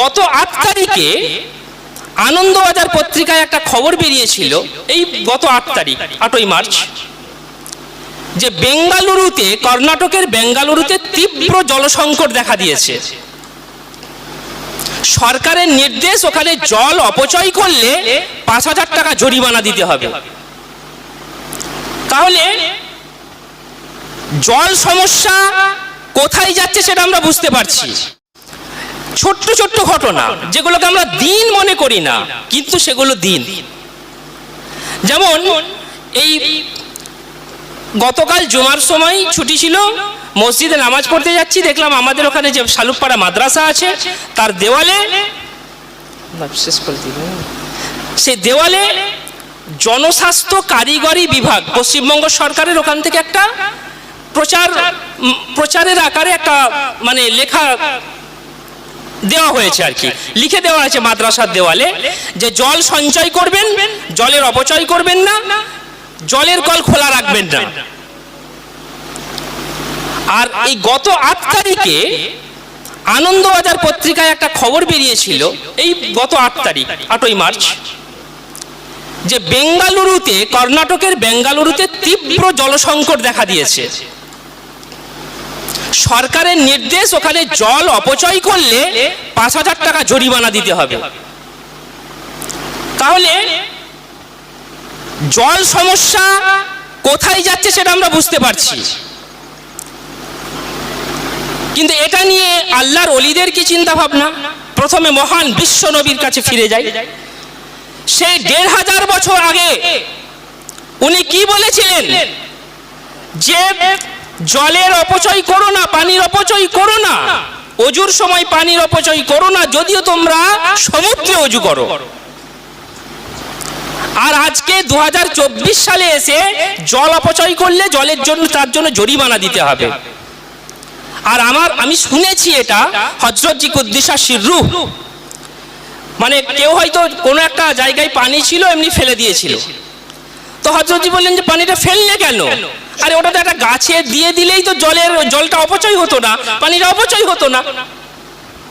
গত আট তারিখে আনন্দবাজার পত্রিকায় একটা খবর বেরিয়েছিল, এই গত আট তারিখ, আটই মার্চ, যে বেঙ্গালুরুতে, কর্ণাটকের বেঙ্গালুরুতে তীব্র জলসংকট দেখা দিয়েছে। সরকারের নির্দেশ, ওখানে জল অপচয় করলে পাঁচ হাজার টাকা জরিমানা দিতে হবে। তাহলে জল সমস্যা কোথায় যাচ্ছে সেটা আমরা বুঝতে পারছি। ছোট্ট ছোট্ট ঘটনা যেগুলোকে আমরা দিন মনে করি না কিন্তু সেগুলো দিন। যেমন এই গতকাল জুমার সময় ছুটি ছিল মসজিদে নামাজ পড়তে যাচ্ছি দেখলাম আমাদের ওখানে যে শালুকপাড়া মাদ্রাসা আছে তার দেওয়ালে শেষ করে দেওয়ালে জনস্বাস্থ্য কারিগরি বিভাগ পশ্চিমবঙ্গ সরকারের ওখান থেকে একটা প্রচার প্রচারের আকারে একটা মানে লেখা দেওয়া হয়েছে আর কি। লিখে দেওয়া আছে মাদ্রাসার দেওয়ালে যে জল সঞ্চয় করবেন, জলের অপচয় করবেন না, জলের কল খোলা রাখবেন না। আর এই গত আট তারিখে আনন্দবাজার পত্রিকায় একটা খবর বেরিয়েছিল, এই গত আট তারিখ, আটই মার্চ, যে বেঙ্গালুরুতে, কর্ণাটকের বেঙ্গালুরুতে তীব্র জলসংকট দেখা দিয়েছে। সরকারের নির্দেশ ওখানে জল অপচয় করলে পাঁচ হাজার টাকা জরিমানা দিতে হবে। তাহলে জল সমস্যা কোথায় যাচ্ছে সেটা আমরা বুঝতে পারছি। কিন্তু এটা নিয়ে আল্লাহর অলিদের কি চিন্তা ভাবনা প্রথমে মহান বিশ্ব নবীর কাছে ফিরে যাই। সেই দেড় হাজার বছর আগে উনি কি বলেছিলেন? যে জলের অপচয় করো না, পানির অপচয় করো না। অজুর সময় পানির অপচয় করো না, যদিও তোমরা সমুদ্রে অজু করো। আর আজকে দুহাজার চব্বিশ সালে এসে জল অপচয় করলে জলের জন্য, তার জন্য জরিমানা দিতে হবে। আর আমার, আমি শুনেছি এটা হজরতজি কুদ্দিসা শিররু মানে কেউ হয়তো কোনো একটা জায়গায় পানি ছিল, এমনি ফেলে দিয়েছিল। তো হজরতজি বললেন যে পানিটা ফেললে কেন? আরে ওটা তো একটা গাছে দিয়ে দিলেই তো জলের জলটা অপচয় হতো না। পানিটা অপচয় হতো না।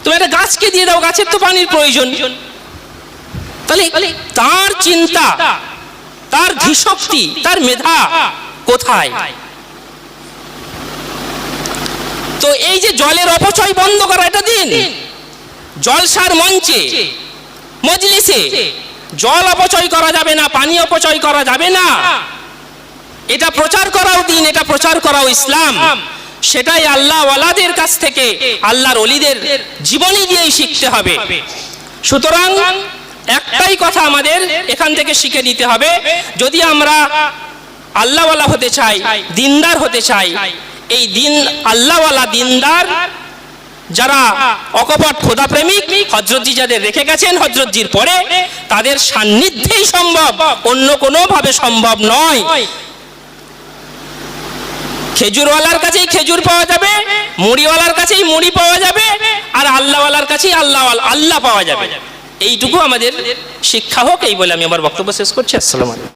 তুমি একটা গাছকে দিয়ে দাও গাছের তো পানির প্রয়োজন। তাহলে তার চিন্তা তার ধীশক্তি তার মেধা কোথায়? তো এই যে জলের অপচয় বন্ধ করা এটা দিন। জলসার মঞ্চে মজলিসে জল অপচয় করা যাবে না পানি অপচয় করা যাবে না। এটা প্রচার করাও দিন এটা প্রচার করাও ইসলাম। সেটাই আল্লাহ ওয়ালাদের কাছ থেকে আল্লাহর অলিদের জীবনী দিয়েই শিখতে হবে। সুতরাং একটাই কথা আমাদের এখান থেকে শিখে নিতে হবে। যদি আমরা আল্লাহওয়ালা হতে চাই দিনদার হতে চাই এই দিন আল্লাহওয়ালা দিনদার যারা অকপট খোদা প্রেমিক হজরতজি যাদের রেখে গেছেন হজরতজির পরে, তাদের সান্নিধ্যেই সম্ভব, অন্য কোনো ভাবে সম্ভব নয়। খেজুরওয়ালার কাছেই খেজুর পাওয়া যাবে, মুড়িওয়ালার কাছেই মুড়ি পাওয়া যাবে, আর আল্লাহওয়ালার কাছেই আল্লাহ আল্লাহ পাওয়া যাবে। এইটুকু আমাদের শিক্ষা হোক, এই বলে আমি আমার বক্তব্য শেষ করছি। আসসালাম